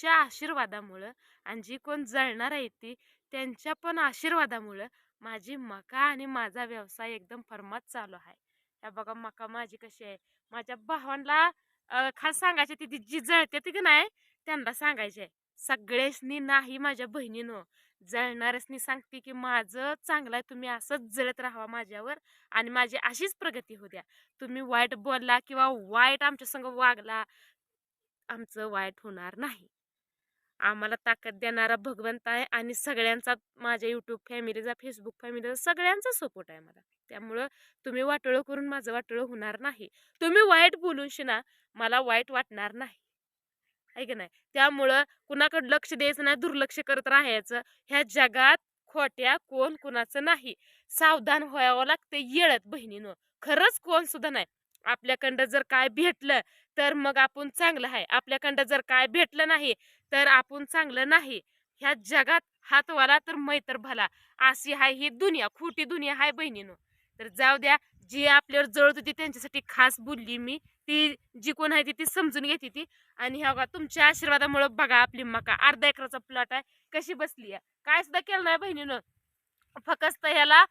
तुमच्या आशीर्वादामुळं आणि जी कोण जळणार आहे ती त्यांच्या पण आशीर्वादामुळं माझी मका आणि माझा व्यवसाय एकदम फर्मात चालू आहे. ह्या बघा मका माझी कशी आहे. माझ्या भावांना खास सांगायचे ती जी जळते ती की नाही त्यांना सांगायचे सगळेसनी नाही माझ्या बहिणीनं. जळणाऱ्यासनी सांगते की माझं चांगलं आहे तुम्ही असंच जळत राहावा माझ्यावर आणि माझी अशीच प्रगती होऊ द्या. तुम्ही वाईट बोलला किंवा वाईट आमच्या संग वागला आमचं वाईट होणार नाही. आम्हाला ताकद देणारा भगवंत आहे आणि सगळ्यांचा माझ्या यूट्यूब फॅमिलीचा फेसबुक फॅमिलीचा सगळ्यांचा सपोर्ट आहे मला. त्यामुळं तुम्ही वाटोळं करून माझं वाटोळं होणार नाही. तुम्ही वाईट बोलूनशी ना मला वाईट वाटणार नाही. आहे की नाही? त्यामुळं कुणाकडे लक्ष द्यायचं नाही दुर्लक्ष करत राहायचं. ह्या जगात खोट्या कोण कुणाचं नाही. सावधान व्हावं लागते येळत बहिणीनं. खरंच कोण सुद्धा नाही. आपल्याकडं जर काय भेटलं तर मग आपण चांगलं आहे. आपल्याकडं जर काय भेटलं नाही तर आपण चांगलं नाही. ह्या जगात हातवाला तर मैत्र भला. अशी आहे ही दुनिया खोटी दुनिया आहे बहिणीनं. तर जाऊ द्या जी आपल्यावर जळत होती त्यांच्यासाठी खास बोलली मी. ती जी कोण आहे ती ती समजून घेते ती. आणि ह्या तुमच्या आशीर्वादामुळे बघा आपली मका. अर्धा एकराचा प्लॉट आहे. कशी बसली आहे? काय सुद्धा केलं नाही बहिणीनं. फक्त ह्याला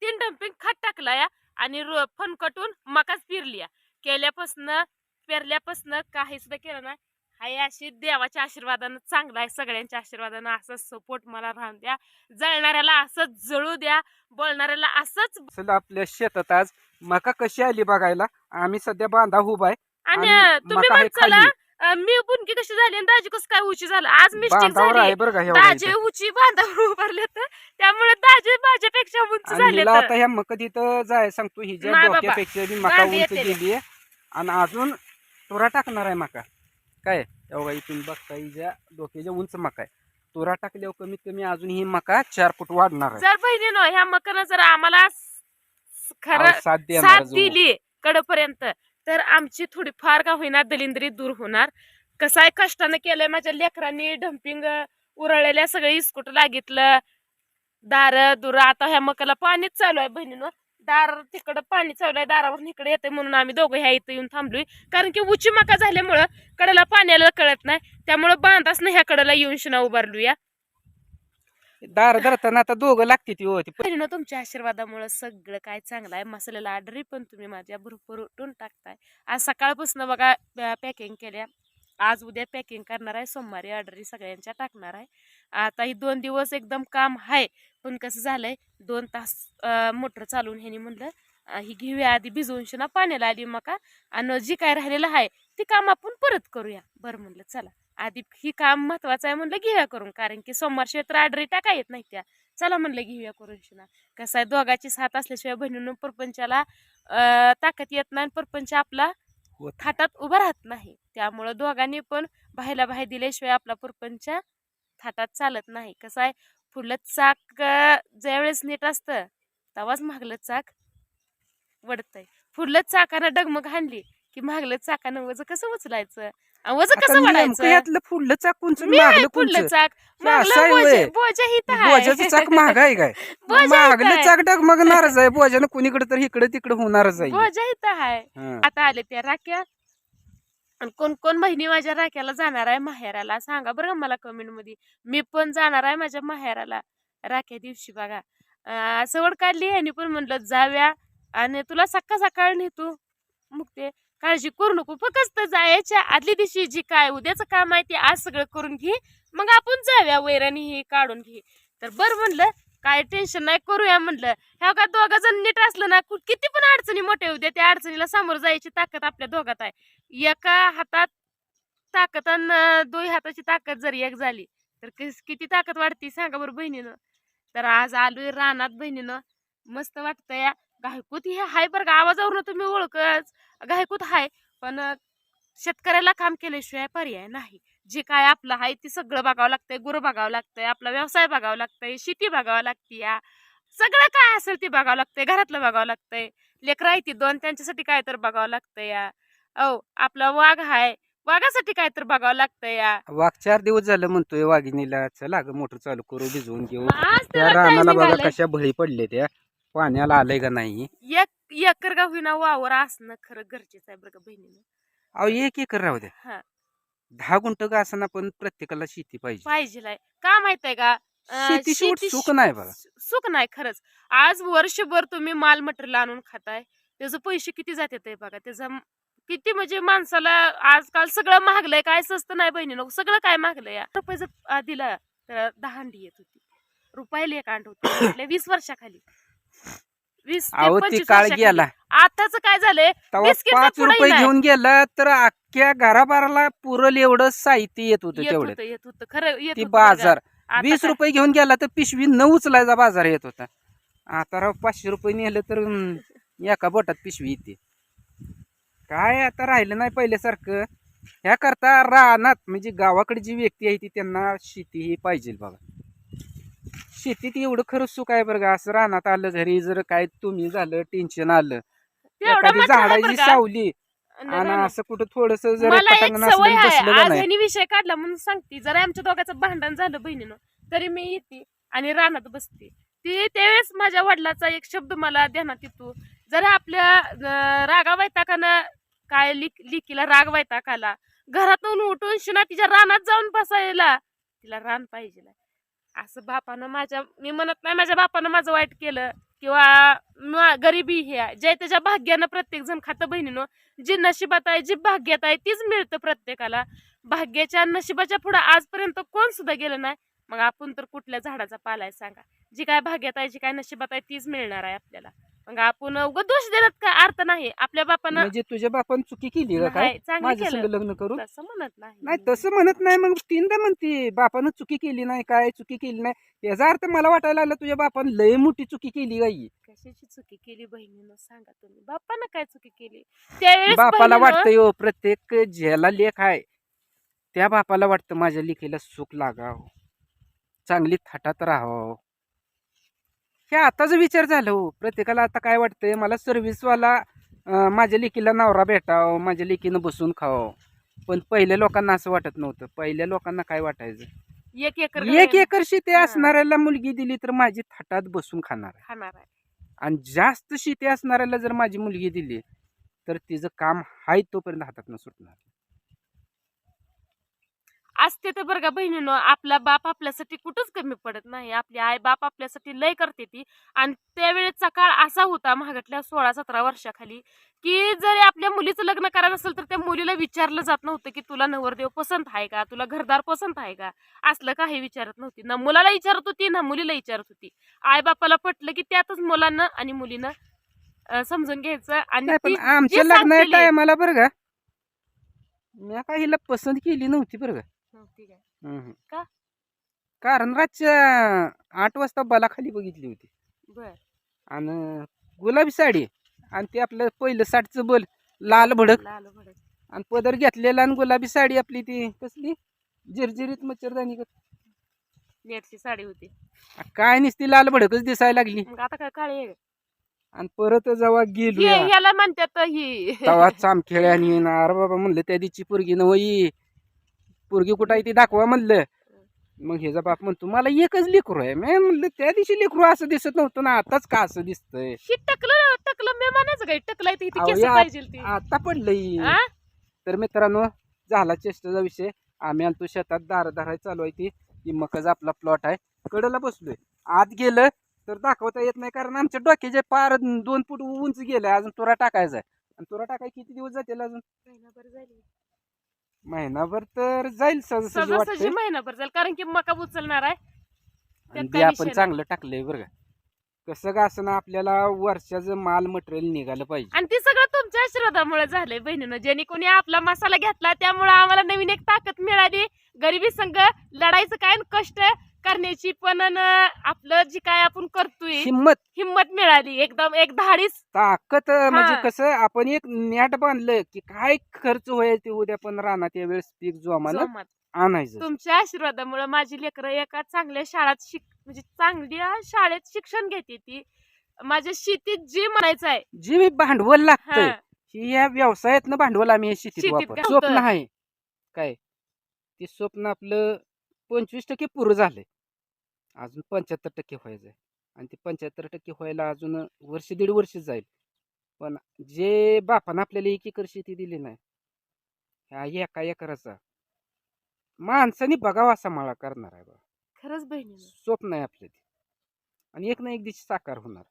तीन डम्पिंग खत टाकला या. आणि रो फन कटून मकाच पेरली या केल्यापासनं पेरल्यापासनं काही सुद्धा केलं नाही. हाय अशी देवाच्या आशीर्वादानं चांगला आहे सगळ्यांच्या आशीर्वादानं असंच सपोर्ट मला राहून द्या. जळणाऱ्याला असंच जळू द्या बोलणाऱ्याला असंच आपल्या शेतात आज. मका कशी आली बघायला? आम्ही सध्या बांधा उभा आहे. आणि तुम्ही मका आहे म्हणसाला खाली. मी बुनकी कशी झाली आणि दाजी कसं काय उची झालं आज मिस्टेक बांधावर झाली बरं का दाजी. उची बांधावर उभारले तर त्यामुळे दाजी माझ्यापेक्षा उंच आणि झाले हिला आता ह्या मका तिथं जाय सांगतो ही ज्या नाही बाबा. डोक्यापेक्षा बी मका उंच येते. गेली आणि अजून तुरा टाकणार आहे मका काय एवढा इथून बघता ही ज्या डोक्याच्या उंच मका आहे तुरा टाकल्यावर कमीत कमी अजून ही मका चार फूट वाढणार आहे जर बहिणीनो ह्या मकानं जर आम्हाला स- खरं अहो, साथ देणार साथ जो. दिली कडपर्यंत तर आमची थोडीफार का होईना दलिंद्री दूर होणार. कसं आहे कष्टानं केलंय माझ्या लेकरांनी डम्पिंग उरळलेल्या सगळी इस्कुट लागितलं. दार दुर आता ह्या मकाला पाणीच चालू आहे बहिणीनं. दार तिकडं पाणी चालू आहे दारावर इकडे येते म्हणून आम्ही दोघं ह्या इथं येऊन थांबलोय. कारण की उची मका झाल्यामुळं कडेला पाण्याला कळत नाही. त्यामुळं बांधाच ह्या कडेला येऊन शिना उभारलूया. दार धरताना आता दोघं लागते ती होती ना तुमच्या आशीर्वादामुळे सगळं काय चांगलं आहे. मसाल्याला ऑर्डरी पण तुम्ही माझ्या भरपूर उठून टाकताय. आज सकाळपासून बघा पॅकिंग केल्या. आज उद्या पॅकिंग करणार आहे. सोमवारी ऑर्डरी सगळ्यांच्या टाकणार आहे. आता ही दोन दिवस एकदम काम आहे. पण कसं झालंय दोन तास मोटर चालवून ह्यानी म्हणलं ही घेऊया आधी भिजवून शिना पाण्याला आली मका. आणि जी काय राहिलेलं आहे ती काम आपण परत करूया. बरं म्हणलं चला. आधी ही काम महत्वाचं आहे म्हणलं घेऊया करून कारण की सोमवार क्षेत्र ऑर्डरी टाका येत नाही त्या. चला म्हणलं घेऊया करून शिना. कसं आहे दोघाची साथ असल्याशिवाय बहिणीनं परपंचाला ताकद येत नाही आणि परपंच आपला थाटात उभा राहत नाही. त्यामुळं दोघांनी पण बाहेरला बाहेर दिल्याशिवाय आपला परपंच थाटात चालत नाही. कसं आहे पुढलं चाक ज्यावेळेस नीट असतं तेव्हाच मागलं चाक वडतंय. पुढलं चाकानं डगमग हाणली की मागलं चाकानं वज कसं उचलायचं? वज कसं वाढायचं? यातलं पुढलं चाक आहे मागलं कोणचं चाक. बोजा बोजाचं चाक महाग आहे काय? मागलं. चाक डगमगणारच आहे. बोजानं कुणीकडे तर इकडे तिकडे होणारच आहे. बोजा इथं आहे. आता आले त्या राख्या. आणि कोण कोण बहिणी माझ्या राख्याला जाणार आहे माहेराला? सांगा बरं का मला कमेंटमध्ये मी पण जाणार आहे माझ्या माहेराला राख्या दिवशी बघा. सवड काढली आणि पण म्हणलं जाव्या. आणि तुला सकाळ सकाळ नेतो. मग ते काळजी करू नको. फक्त जायच्या आदल्या दिवशी जी काय उद्याचं काम आहे ते आज सगळं करून घे. मग आपण जाऊया वैराणी हे काढून घे. तर बरं म्हणलं काय टेन्शन नाही करूया म्हणलं. ह्या का दोघा जण नीट असलं ना कु- किती पण अडचणी मोठ्या होऊ द्या त्या अडचणीला सामोरं जायची ताकद आपल्या दोघात आहे. एका हातात ताकद आणि दोन हाताची ताकद जर एक झाली तर किती ताकद वाढते सांगा बरं बहिणीनं. तर आज आलोय रानात बहिणीनं. मस्त वाटतं या. गायकूत हे हाय बरं का आवाजावरून तुम्ही ओळखच. गायकूत हाय पण शेतकऱ्याला काम केल्याशिवाय पर्याय नाही. जे काय आपलं आहे ते सगळं बघावं लागतंय गुरं बघावं लागतंय आपला व्यवसाय बघावं लागतंय शेती बघावं लागते या. सगळं काय असेल ते बघावं लागतंय घरातलं बघावं लागतंय. लेकरं आहे ती दोन त्यांच्यासाठी काय तर बघावं लागतंय या. औ आपला वाघ हाय वाघासाठी काय तर बघावं लागतंय या. वाघ चार दिवस झालं म्हणतोय वाघिणीला चला ग मोटर चालू करू भिजवून घेऊ. आज त्या त्याला रानाला timing बघा आलंय. कशा बळी पडले त्या पाण्याला आलंय का नाही? एक एकर का होईना वावर असणं खरं गरजेचं आहे बरं का बहिणीनं. अहो एक एकर राहू द्या. हा. दहा गुंठ का असताना पण प्रत्येकाला शेती पाहिजे. पाहिजे का माहीत आहे का? अं, शेती- सुख नाही बघा. सुख नाही खरंच. आज वर्षभर तुम्ही माल मटेरियल आणून खाताय. त्याचे पैसे किती जाते ते बघा. त्याचा म- किती म्हणजे माणसाला आजकाल सगळं महागलंय. काय स्वस्त नाही बहिणीनं. सगळं काय महागलंय या. रुपये जर अं, दिलं तर दहा अंडी येत होती. रुपयाला एक अंड होती. वीस वर्षाखाली. वीस ते अहो ती पंचवीस काळ वर्षाखाली. गेला. आताच काय झालंय? तेव्हा बिस्किटचा पाच पुडाही रुपये नाही. घेऊन गेला तर अख्ख्या घराबाराला पुरल एवढं साहित्य येत होतं येत तेवढं होतं येत होतं. खरं येत ती होतं बघा. बाजार. आता वीस काय? रुपये घेऊन गेला तर पिशवी न उचलायचा बाजार येत होता. आता राव पाचशे रुपये नेलं तर हम्म, एका बोटात पिशवी येते. काय आता राहिलं नाही पहिल्यासारखं. ह्या करता रानात म्हणजे गावाकडे जी व्यक्ती आहे ती त्यांना शेती ही पाहिजे बघा. शेतीत एवढं खरंच सुख आहे बरं का. असं रानात आलं घरी जर काय तुम्ही झालं टेन्शन आलं. तेवढं एखादी झाडाची का. सावली नाही, आणि नाही. असं कुठं थोडस जर मला एक पटांगण सवय असलं आहे. बसलं का आज नाही. ह्यांनी विषय काढला म्हणून सांगते. जरा आमच्या दोघांचं भांडण झालं बहिणीनं तरी मी येते आणि रानात बसते. ती त्यावेळेस माझ्या वडिलाचा एक शब्द मला ध्यानात येतो जरा आपल्या अं, रागा वैताकानं काय लिकीला राग आला घरातून उठून शिना तिच्या रानात जाऊन बसायला तिला रान पाहिजे असं बापानं माझ्या मी म्हणत नाही माझ्या बापानं माझं वाईट केलं किंवा गरिबी हे आहे. जे त्याच्या भाग्यानं प्रत्येक जण खातं बहिणीनं जी नशिबात आहे जी भाग्यात आहे तीच मिळतं प्रत्येकाला. भाग्याच्या नशिबाच्या पुढे आजपर्यंत कोण सुद्धा गेलं नाही. मग आपण तर कुठल्या झाडाचा पाला आहे सांगा. जी काय भाग्यात आहे जी काय नशिबात आहे तीच मिळणार आहे आपल्याला. मग आपण उगा दोष देण्यात काय अर्थ नाही. आपल्या बापानं म्हणजे तुझ्या बापान चुकी केली का काय? नाही, चांगलं माझ्या संग केलं लग्न करून? तसं म्हणत नाही. नाही तसं म्हणत नाही मग तीनदा म्हणते बापानं चुकी केली नाही काय चुकी केली नाही. याचा अर्थ मला वाटायला लागला तुझ्या बापानं लय मोठी चुकी केली गाई कशाची चुकी केली बहिणीनं? सांगा तुम्ही. बापानं काय चुकी केली? त्यावेळेस बापाला बहिणीनं- वाटतं यो प्रत्येक ज्याला लेख आहे त्या बापाला वाटतं माझ्या लेखीला सुख लागाव. चांगली थाटात राहावं. हे आताच विचार झालं हो. प्रत्येकाला आता काय वाटतंय? मला सर्व्हिसवाला माझ्या लेकीला नवरा भेटाव माझ्या लेकीनं बसून खावं. पण पहिल्या लोकांना असं वाटत नव्हतं. पहिल्या लोकांना काय वाटायचं? एक एकर एक एकर शेती हा. असणाऱ्याला मुलगी दिली तर माझी थाटात बसून खाणार आहे. खाणार आहे. आणि जास्त शेती असणाऱ्याला जर माझी मुलगी दिली तर तिचं काम हाय तोपर्यंत हातात सुटणार. असते तर बरं का बहिणीनं आपला बाप आपल्यासाठी कुठंच कमी पडत नाही. आपली आई बाप आपल्यासाठी लय करते ती. आणि त्यावेळेचा काळ असा होता महागटल्या सोळा सतरा वर्षाखाली की जरी आपल्या मुलीचं लग्न करायचं असेल तर त्या मुलीला विचारलं जात नव्हतं की तुला नवरदेव पसंत आहे का? तुला घरदार पसंत आहे का? असलं काही विचारत नव्हती. ना मुलाला विचारत होती ना मुलीला विचारत होती. आई बापाला पटलं की त्यातच मुलांना आणि मुलीनं समजून घ्यायचं आणि आमच्या केली- टायमाला बरं का मी काही पसंत केली नव्हती बरं का. नव्हती काय. हम्म. का? कारण रातच्या आठ वाजता बालाखाली बघितली होती. बर. आणि गुलाबी साडी आणि ते आपलं पहिलं साठचं बल लाल भडक. लाल भडक. आणि पदर घेतलेला आणि गुलाबी साडी आपली ती कसली? झिरझिरीत मच्छरदानी नेटची साडी होती. काय नुसती लाल भडकच दिसायला लागली. मग आता काय काळी आहे? आणि परत जेव्हा गेलो हे- याला म्हणतात ही. तवा चामखेळ्या आणि अरे बाबा म्हणलं त्या दिवशी पोरगी नवई पोरगी कुठं आहे ती दाखवा म्हणलं. मग ह्याचा बाप म्हणतो मला एकच लेकरू आहे. मी म्हणलं त्या दिवशी लेकरू असं दिसत नव्हतं ना आताच का असं दिसतंय? टकलं टकलं. मी म्हणायचं काय टकलाय ती अहो, केस या- पाहिजे ती. आता पडलंय? तर मित्रांनो झाला चेष्टाचा विषय. आम्ही आलतो शेतात दार दाराय चालू आहे ती. मकाचा आपला प्लॉट आहे. कडेला बसलोय. आत गेलं तर दाखवता येत नाही कारण आमच्या डोक्याचे पार दोन फूट उंच गेलाय अजून तुरा टाकायचा आहे. आणि तुरा टाकाय किती दिवस जातील अजून? महिनाभर झाली. महिनाभर तर जाईल सहज सहज सहजासहजी वाटतंय. महिनाभर जाईल कारण की मका उचलणार आहे. आणि त्यात बी काही आपण विषय चांगलं टाकलंय बरं का. कसं का असं आपल्याला वर्षाचं माल मटेरियल निघालं पाहिजे. आणि ती सगळं तुमच्या आशीर्वादामुळे झालंय बहिणीनं. ज्याने कोणी आपला मसाला घेतला त्यामुळे आम्हाला नवीन एक ताकद मिळाली. गरिबी संघ लढायचं काय आणि कष्ट करण्याची पण आपलं जे काय आपण करतोय हिंमत हिंमत मिळाली. एकदम एक धाडीच ताकद म्हणजे. कसं आपण एक नॅट बांधलं की काय खर्च होईल ते उद्या पण राहणार यावेळेस पीक जो आम्हाला जोमात. आणायचं. तुमच्या आशीर्वादामुळे माझी लेकरं एका चांगल्या शाळेत शिक म्हणजे चांगल्या शाळेत शिक्षण घेते ती. माझ्या शेतीत जे म्हणायचं आहे. जे मी भांडवल लागतंय हा, ही या व्यवसायातनं भांडवल आम्ही शेतीत शेतीत वापर घालतोय. स्वप्न आहे. काय? ते स्वप्न आपलं पंचवीस टक्के पुरं झालंय. अजून पंच्याहत्तर टक्के व्हायचंय आणि ते पंच्याहत्तर टक्के व्हायला अजून वर्ष दीड वर्ष जाईल. पण जे बापानं आपल्याला एक एकर शेती दिली नाही ह्या एका एकराचा माणसाने बघावा असा मला करणार आहे बा. खरंच बहिणीनं स्वप्न आहे आपलं ते. आणि एक ना एक दिवशी साकार होणार.